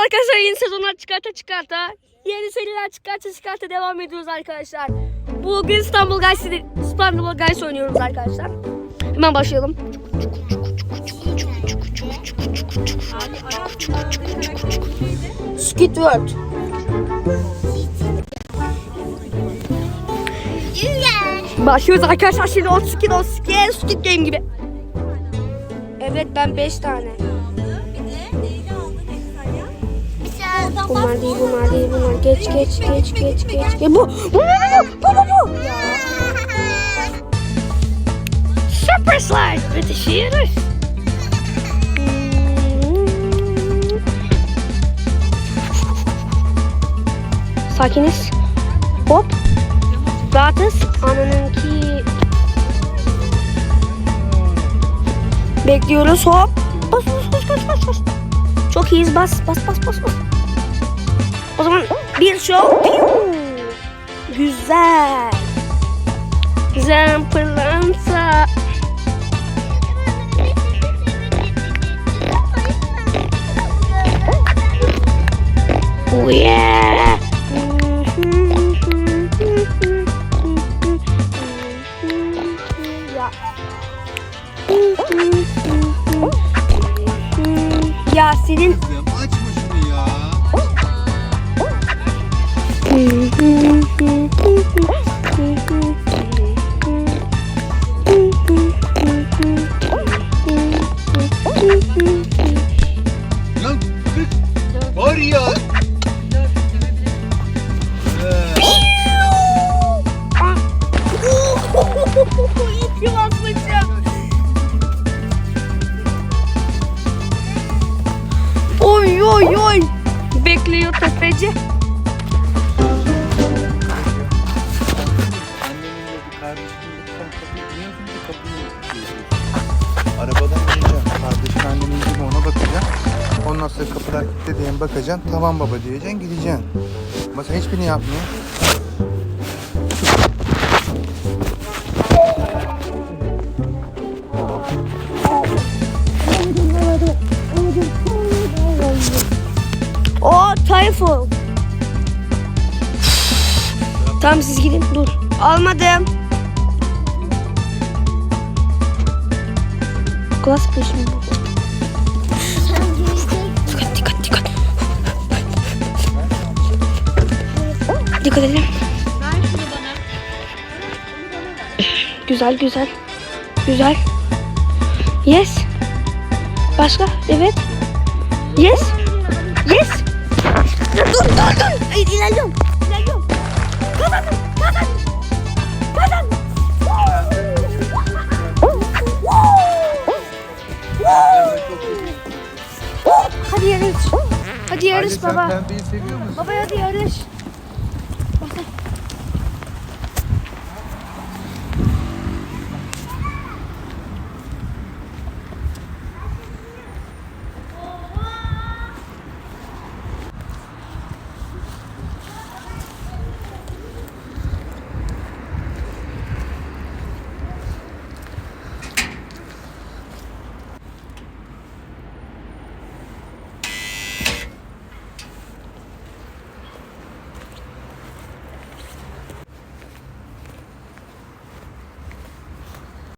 arkadaşlar yeni sezonlar çıkarta çıkarta. Yeni seriler çıkarta çıkarta devam ediyoruz arkadaşlar. Bugün İstanbul Guys, İstanbul Guys oynuyoruz arkadaşlar. Hemen başlayalım. Skid World. Başlıyoruz arkadaşlar şimdi o skin o skin Squid Game gibi. Evet ben 5 tane. Bunlar değil bunlar değil bunlar. Geç geç geç geç geç. Ya bu bu bu bu bu bu. Super slide bitişiyoruz. Sakiniz. Hop. Rahatız. Ananınki. Bekliyoruz hop. Bas bas bas bas bas bas. Çok iyiyiz bas bas bas bas bas. O zaman bir. Piu. Güzel. Pırlanta. Oh yeah. Ya. Ya kız var ya. İyi ki basmışım. Oy oy oy. Bekliyor tepeci. Ondan sonra kapılar kilitli diye bakacaksın. Tamam baba diyeceksin gideceksin. Ama hiçbirini yapmıyor. O Tayfun. Tamam siz gidin dur. Almadım. Glass peşimi. Dikkat edin. Güzel güzel. Güzel. Yes. Başka? Evet. Yes. Yes. Dur dur dur. İlerliyorum. İlerliyorum. Kazandım. Kazandım. Kazandım. Hadi yarış. Hadi yarış baba. Baba hadi yarış.